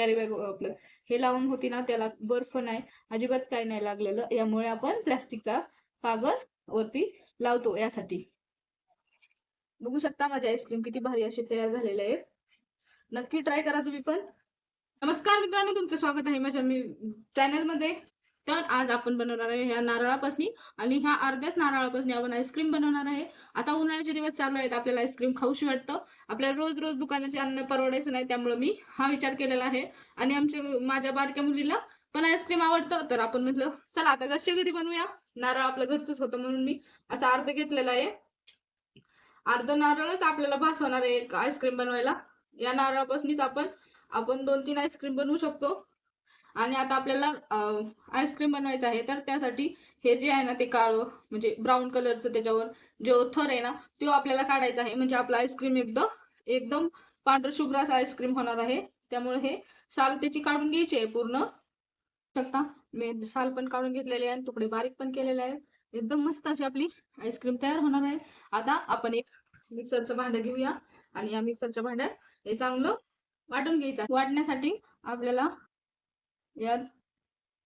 Carry bag आपलं हे लावून होती ना त्याला बर्फ नाही अजिबात काही नाही लागलेलं. यामुळे आपण प्लास्टिकचा कागद वरती लावतो यासाठी. बघू शकता माझे आईस्क्रीम किती भारी असे तयार झालेले आहेत नक्की ट्राय करा तुम्ही पण. नमस्कार मित्रांनो तुमचं स्वागत आहे माझ्या मी चॅनलमध्ये. तर आज आपण बनवणार आहे ह्या नारळापासून आणि ह्या अर्ध्याच नारळापासून आपण आईस्क्रीम बनवणार आहे. आता उन्हाळ्याचे दिवस चालू आहेत आपल्याला आईस्क्रीम खाऊशी वाटतं. आपल्याला रोज रोज दुकानाचे अन्न परवडायचं नाही त्यामुळे मी हा विचार केलेला आहे. आणि आमच्या माझ्या बारक्या मुलीला पण आईस्क्रीम आवडतं तर आपण म्हटलं चला आता घरच्या घरी बनवूया. नारळ आपलं घरचंच होतं म्हणून मी असं अर्ध घेतलेलं आहे. अर्ध नारळच आपल्याला भासवणार होणार आहे एक आईस्क्रीम बनवायला. या नारळापासूनच आपण आपण दोन तीन आईस्क्रीम बनवू शकतो. आणि आता आपल्याला आईस्क्रीम बनवायचं आहे तर त्यासाठी हे जे आहे ना ते काळं म्हणजे ब्राऊन कलरचं त्याच्यावर जो थर आहे ना तो आपल्याला काढायचा आहे. म्हणजे आपलं आईस्क्रीम एकदम एकदम पांढरं शुभ्र असं आईस्क्रीम होणार आहे. त्यामुळे हे साल त्याची काढून घ्यायची आहे पूर्ण. शकता? मी साल पण काढून घेतलेले आहे तुकडे बारीक पण केलेले आहेत. एकदम मस्त अशी आपली आईस्क्रीम तयार होणार आहे. आता आपण एक मिक्सरचं भांडं घेऊया आणि या मिक्सरच्या भांड्यात हे चांगलं वाटून घ्यायचं आहे. वाटण्यासाठी आपल्याला यात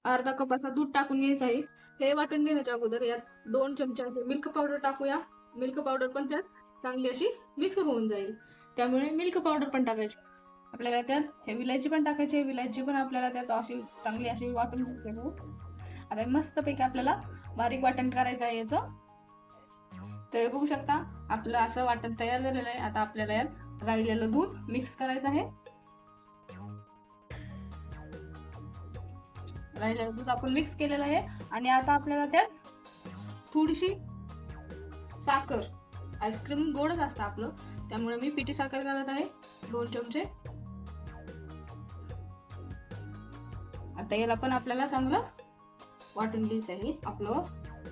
अर्धा कप असा दूध टाकून घ्यायचं आहे. हे वाटून घेण्याच्या अगोदर यात दोन चमचे असे मिल्क पावडर टाकूया. मिल्क पावडर पण त्यात चांगली अशी मिक्स होऊन जाईल. त्यामुळे मिल्क पावडर पण टाकायची. आपल्याला त्यात हे विलायची पण टाकायची विलायची पण आपल्याला त्यात अशी चांगली अशी वाटून घ्यायची आता मस्तपैकी आपल्याला बारीक वाटण करायचं आहे याचं. तर बघू शकता आपलं असं वाटण तयार झालेलं आहे. आता आपल्याला यात राहिलेलं दूध मिक्स करायचं आहे. राहिलेलं दूध आपण मिक्स केलेलं आहे. आणि आता आपल्याला त्यात थोडीशी साखर आईस्क्रीम गोडच असतं आपलं. त्यामुळे मी पिठी साखर घालत आहे दोन चमचे. आता याला पण आपल्याला चांगलं वाटून घ्यायचं आहे. आपलं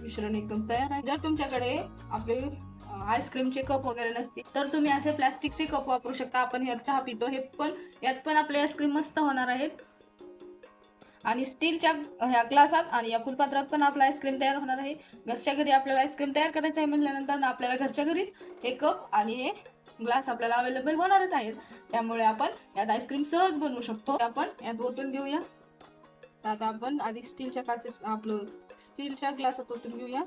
मिश्रण एकदम तयार आहे. जर तुमच्याकडे आपले आईस्क्रीमचे कप वगैरे नसतील तर तुम्ही असे प्लास्टिकचे कप वापरू शकता. आपण ह्यात चहा पितो हे पण यात पण आपले आईस्क्रीम मस्त होणार आहेत. आणि स्टीलच्या ह्या ग्लासात आणि या फुलपात्रात पण आपला आईस्क्रीम तयार होणार आहे. घरच्या घरी आपल्याला आईस्क्रीम तयार करायचं आहे म्हटल्यानंतर ना आपल्याला घरच्या घरीच हे कप आणि हे ग्लास आपल्याला अवेलेबल होणारच आहेत. त्यामुळे आपण यात आईस्क्रीम सहज बनवू शकतो. आपण यात ओतून घेऊया. आता आपण आधी स्टीलच्या काचे आपलं स्टीलच्या ग्लासात ओतून घेऊया.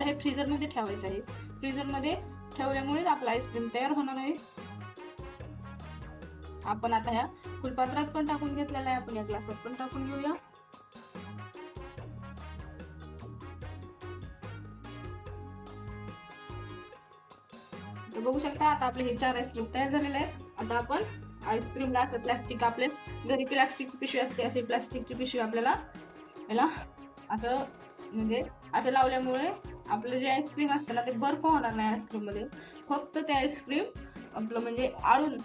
तर हे फ्रीजरमध्ये ठेवायचं आहे. फ्रीजरमध्ये ठेवल्यामुळेच आपला आईस्क्रीम तयार होणार आहे. आपण आता ह्या फुलपात्रात पण टाकून घेतलेला आहे. आपण या ग्लासात पण टाकून घेऊया. बघू शकता आता आपले हे चार आईस्क्रीम तयार झालेले आहेत. आता आपण आईस्क्रीमला असं प्लास्टिक आपले घरी प्लास्टिकची पिशवी असते अशी प्लास्टिकची पिशवी आपल्याला याला असं म्हणजे असं लावल्यामुळे आपलं जे आईस्क्रीम असतं ना ते बर्फ होणार नाही आईस्क्रीममध्ये. फक्त ते आईस्क्रीम आपलं म्हणजे आळून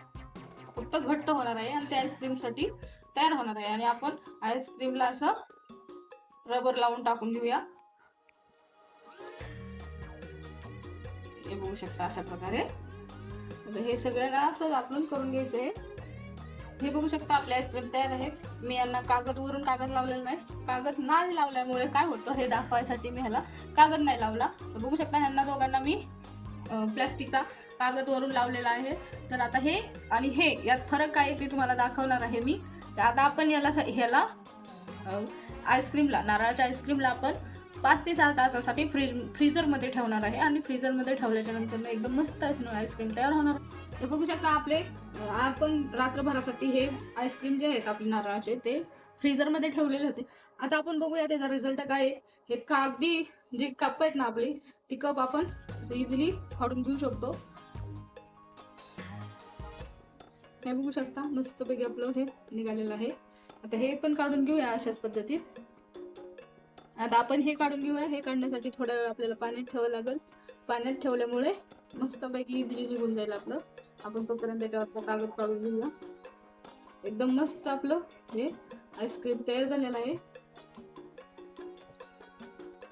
फक्त घट्ट होणार आहे आणि ते आईस्क्रीमसाठी तयार होणार आहे. आणि आपण आईस्क्रीमला असं रबर लावून टाकून घेऊया हे बघू शकता अशा प्रकारे. हे सगळ्यांना असंच आपण करून घ्यायचं आहे. हे बघू शकता आपले आईस्क्रीम तयार आहे. मी यांना कागद वरून कागद लावलेला नाही. कागद नाही लावल्यामुळे काय होतं हे दाखवायसाठी मी ह्याला कागद नाही लावला. तर बघू शकता ह्यांना दोघांना मी प्लास्टिकचा कागद वरून लावलेला आहे. तर आता हे आणि हे यात फरक काय ते तुम्हाला दाखवणार आहे मी. तर आता आपण याला ह्याला आईस्क्रीमला नारळाच्या आईस्क्रीमला आपण पाच ते सहा तासासाठी फ्रीज फ्रीजरमध्ये ठेवणार आहे. आणि फ्रीजरमध्ये ठेवल्याच्या नंतर एकदम मस्त आईस्क्रीम तयार होणार. हे बघू शकता आपले आपण रात्रभरासाठी हे आईस्क्रीम जे आहेत आपले नारळाचे ते फ्रीजरमध्ये ठेवलेले होते. आता आपण बघूया त्याचा रिझल्ट काय हे कागदी जे कप आहेत ना आपली ती कप आपण इझिली फाडून घेऊ शकतो. काय बघू शकता? मस्तपैकी आपलं हे निघालेलं आहे. आता हे पण काढून घेऊया अशाच पद्धतीत. आता आपण हे काढून घेऊया. हे काढण्यासाठी थोडा वेळ आपल्याला पाण्यात ठेवावं लागेल. पाण्यात ठेवल्यामुळे मस्तपैकी इझिली निघून जाईल आपलं. आपण तोपर्यंत त्याच्यावर कागद काढून घेऊया. एकदम मस्त आपलं हे आईस्क्रीम तयार झालेलं आहे.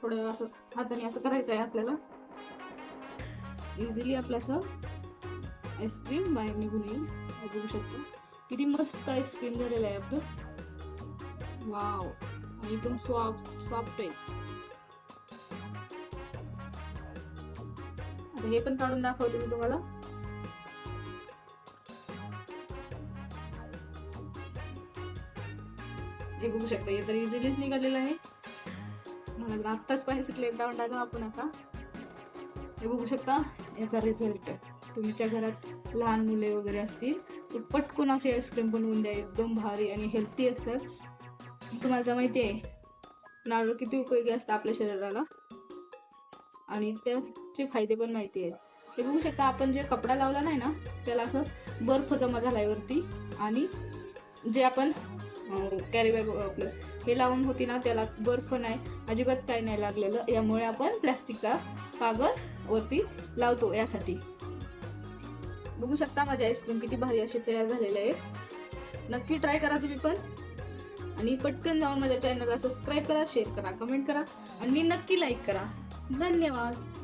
थोडं असं हाताने असं करायचं आहे आपल्याला. इझिली आपलं असं आईस्क्रीम बाहेर निघून येईल. बघू शकतो. किती मस्त आईस्क्रीम झालेलं आहे आपलं. वाव आणि एकदम सॉफ्ट सॉफ्ट आहे. हे पण काढून दाखवते मी तुम्हाला. हे बघू शकता हे तर इझिलीच निघालेलं आहे. मला आत्ताच पाहिजे सुटले लावून टाका आपण आता. हे बघू शकता याचा रिझल्ट आहे तुमच्या घरात लहान मुले वगैरे असतील तर पटकन असे आईस्क्रीम बनवून द्या एकदम भारी आणि हेल्थी असतात. तुम्हाला माहिती आहे नारळ किती उपयोगी असतं आपल्या शरीराला? आणि त्याचे फायदे पण माहिती आहेत. हे बघू शकता आपण जे कपडा लावला नाही ना त्याला असं बर्फ जमा झालाय वरती आणि जे आपण कॅरी बॅग आपलं हे लावून होती ना त्याला बर्फ नाही अजिबात काही नाही लागलेलं. यामुळे आपण प्लॅस्टिकचा कागद वरती लावतो यासाठी. बघू शकता माझी आईस्क्रीम किती भारी असे तयार झालेले आहे. नक्की ट्राय करा तुम्ही पण. आणि पटकन जाऊन माझ्या चॅनलला सबस्क्राईब करा शेअर करा कमेंट करा आणि नक्की लाईक करा. धन्यवाद.